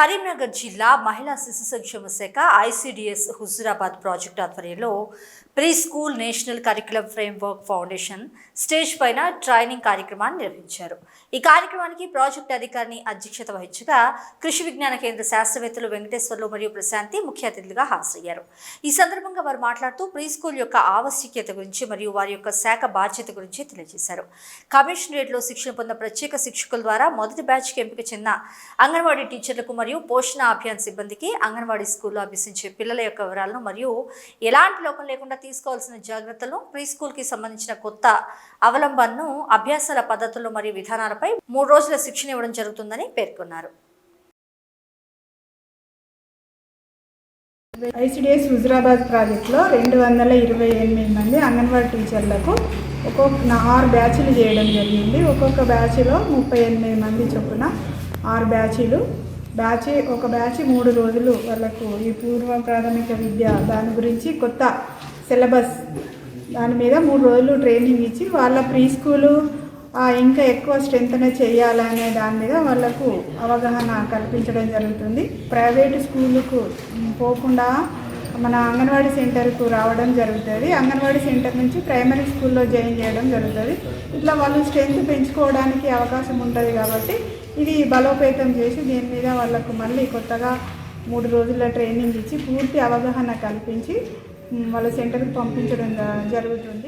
కరీంనగర్ జిల్లా మహిళా శిశు సంక్షేమ శాఖ ఐసిడిఎస్ హుజురాబాద్ ప్రాజెక్ట్ ఆధ్వర్యంలో pre school national curriculum framework foundation stage పైన ట్రైనింగ్ కార్యక్రమాన్ని నిర్వహించారు. ఈ కార్యక్రమానికి ప్రాజెక్ట్ అధికారిని అధ్యక్షత వహించగా కృషి విజ్ఞాన కేంద్ర శాస్త్రవేత్తలు వెంకటేశ్వర్లు మరియు ప్రశాంతి ముఖ్య అతిథులుగా హాజరయ్యారు. ఈ సందర్భంగా వారు మాట్లాడుతూ ప్రీ స్కూల్ యొక్క ఆవశ్యకత గురించి మరియు వారి యొక్క శాఖ బాధ్యత గురించి తెలియజేశారు. కమిషనరేట్లో శిక్షణ పొందిన ప్రత్యేక శిక్షకుల ద్వారా మొదటి బ్యాచ్కి ఎంపిక చెందిన అంగన్వాడీ టీచర్లకు మరియు పోషణ అభియాన్ సిబ్బందికి అంగన్వాడీ స్కూల్లో అభ్యసించే పిల్లల యొక్క వివరాలను మరియు ఎలాంటి లోపం లేకుండా తీసుకోవాల్సిన జాగ్రత్తలు ప్రీ స్కూల్కి సంబంధించిన కొత్త అవలంబనను అభ్యాసాల పద్ధతులు మరియు విధానాలపై మూడు రోజుల శిక్షణ ఇవ్వడం జరుగుతుందని పేర్కొన్నారు. ఐసిడిఎస్ హుజరాబాద్ ప్రాజెక్టులో రెండు వందల ఇరవై ఎనిమిది మంది అంగన్వాడీ టీచర్లకు ఒక్కొక్క ఆరు బ్యాచ్లు చేయడం జరిగింది. ఒక్కొక్క బ్యాచ్లో ముప్పై ఎనిమిది మంది చొప్పున ఆరు బ్యాచ్లు. బ్యాచ్ ఒక బ్యాచ్ మూడు రోజులు వాళ్ళకు ఈ పూర్వ ప్రాథమిక విద్య దాని గురించి కొత్త సిలబస్. దాని మీద మూడు రోజులు ట్రైనింగ్ ఇచ్చి వాళ్ళ ప్రీ స్కూలు ఇంకా ఎక్కువ స్ట్రెంగ్త్ చేయాలనే దాని మీద వాళ్ళకు అవగాహన కల్పించడం జరుగుతుంది. ప్రైవేట్ స్కూళ్ళకు పోకుండా మన అంగన్వాడీ సెంటర్కు రావడం జరుగుతుంది. అంగన్వాడీ సెంటర్ నుంచి ప్రైమరీ స్కూల్లో జాయిన్ చేయడం జరుగుతుంది. ఇట్లా వాళ్ళు స్ట్రెంగ్త్ పెంచుకోవడానికి అవకాశం ఉంటుంది కాబట్టి ఇది బలోపేతం చేసి దీని మీద వాళ్ళకు మళ్ళీ కొత్తగా మూడు రోజుల ట్రైనింగ్ ఇచ్చి పూర్తి అవగాహన కల్పించి వాళ్ళ సెంటర్కి పంపించడం జరుగుతుంది.